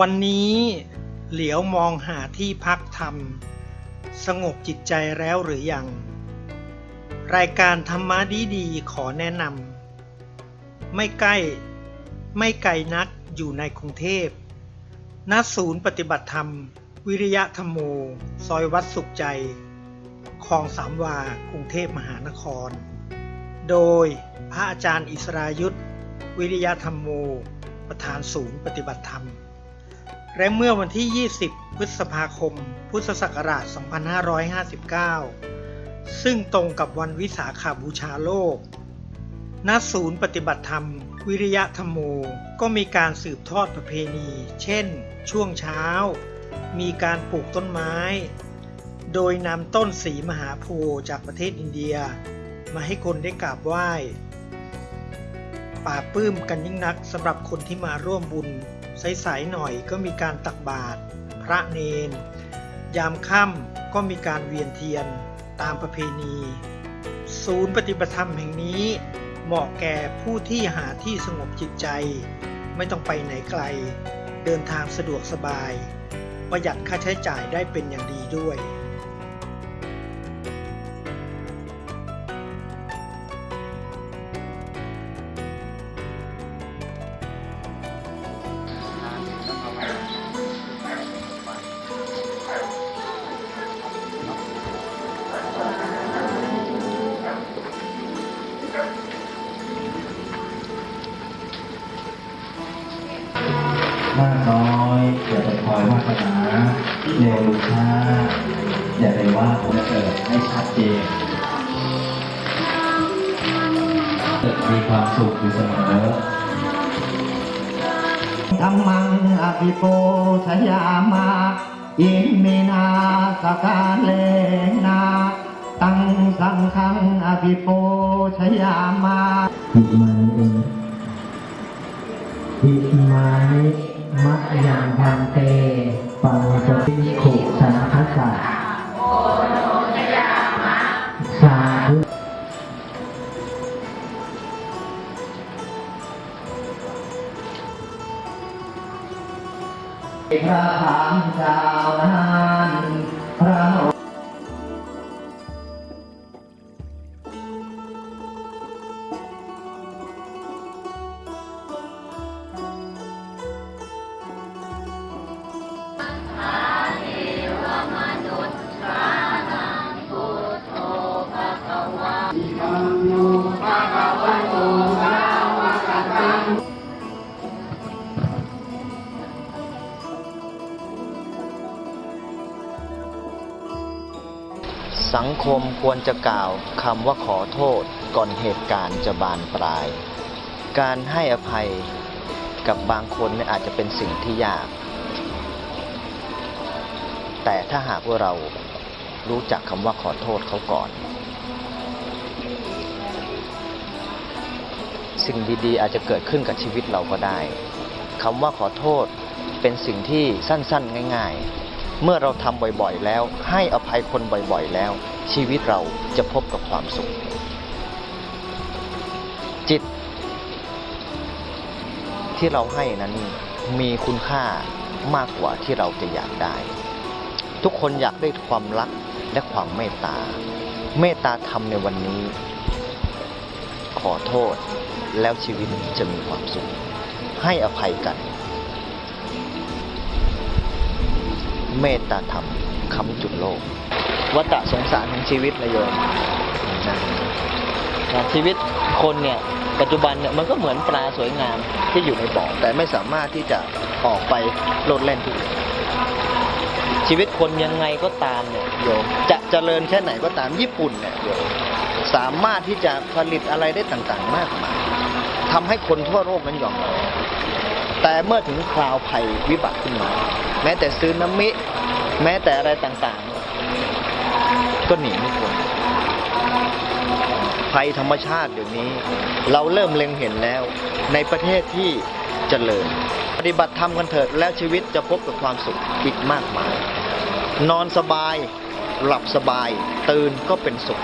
วันนี้เหลียวมองหาที่พักทำสงบจิตใจแล้วหรือยัง รายการธรรมะดีดีๆขอแนะนำไม่ใกล้ไม่ไกลนักอยู่ในกรุงเทพณศูนย์ปฏิบัติธรรม วิริยะธรรมโม ซอยวัดสุขใจคลองสามวากรุงเทพมหานคร โดยพระอาจารย์อิสรายุทธวิริยะธรรมโม ประธานศูนย์ปฏิบัติธรรม และเมื่อวันที่ 20 พฤษภาคม พุทธศักราช 2559 ซึ่งตรงกับวันวิสาขาบูชาโลก ณ ศูนย์ปฏิบัติธรรม วิริยะธรรมโม ก็มีการสืบทอดประเพณี เช่น ช่วงเช้า มีการปลูกต้นไม้ โดยนำต้นสีมหาโพธิ์จากประเทศอินเดีย มาให้คนได้กราบไหว้ป่าปลื้มกันยิ่งนักสำหรับคนที่มาร่วมบุญ สายๆหน่อยก็มีการตักบาตรพระเนน ยามค่ำก็มีการเวียนเทียนตามประเพณี ศูนย์ปฏิบัติธรรมแห่งนี้เหมาะแก่ผู้ที่หาที่สงบจิตใจ ไม่ต้องไปไหนไกล เดินทางสะดวกสบาย ประหยัดค่าใช้จ่ายได้เป็นอย่างดีด้วย อย่าไปคอยวาสนาเร็วหรือช้าอย่าไปว่าผมเกิดให้ชัดเจนมีความสุขอยู่เสมอธรรมังอภิโปชยามาอิเมนาสกาเลนาตังสังฆังอภิโปชยามาอิมานิเองอิมานิ พระธรรมเจ้านานพระโสังคมควรจะกล่าวคำว่าขอโทษก่อนเหตุการณ์จะบานปลาย การให้อภัยกับบางคนอาจจะเป็นสิ่งที่ยาก แต่ถ้าหากว่าเรารู้จักคำว่าขอโทษเขาก่อน สิ่งดีๆ อาจจะเกิดขึ้นกับชีวิตเราก็ได้คำว่าขอโทษเป็นสิ่งที่สั้นๆ ง่าย ๆ เมื่อเราทำบ่อยๆแล้ว ให้อภัยคนบ่อยๆแล้ว ชีวิตเราจะพบกับความสุข จิต ที่เราให้นั้นมีคุณค่ามากกว่าที่เราจะอยากได้ ทุกคนอยากได้ความรักและความเมตตา เมตตาธรรมในวันนี้ ขอโทษแล้วชีวิตจะมีความสุข ให้อภัยกัน เมตตาธรรมคำจุดโลก วัฏสงสารของชีวิตนะโยมนะนะชีวิตคนเนี่ยปัจจุบันเนี่ยมันก็เหมือนปลาสวยงามที่อยู่ในบ่อแต่ไม่สามารถที่จะออกไปโลดแล่นที่อื่นชีวิตคนยังไงก็ตามเนี่ยโยมจะเจริญแค่ไหนก็ตามญี่ปุ่นเนี่ยโยมสามารถที่จะผลิตอะไรได้ต่างๆมากมายทำให้คนทั่วโลกนั้นยอมรับแต่เมื่อถึงคราวภัยวิบัติขึ้นมา แม้แต่ซึนามิ แม้แต่อะไรต่างๆ ก็หนีไม่พ้นภัยธรรมชาติเดี๋ยวนี้ เราเริ่มเล็งเห็นแล้ว ในประเทศที่เจริญ ปฏิบัติธรรมกันเถิดแล้วชีวิตจะพบกับความสุขอีกมากมาย นอนสบาย หลับสบาย ตื่นก็เป็นสุข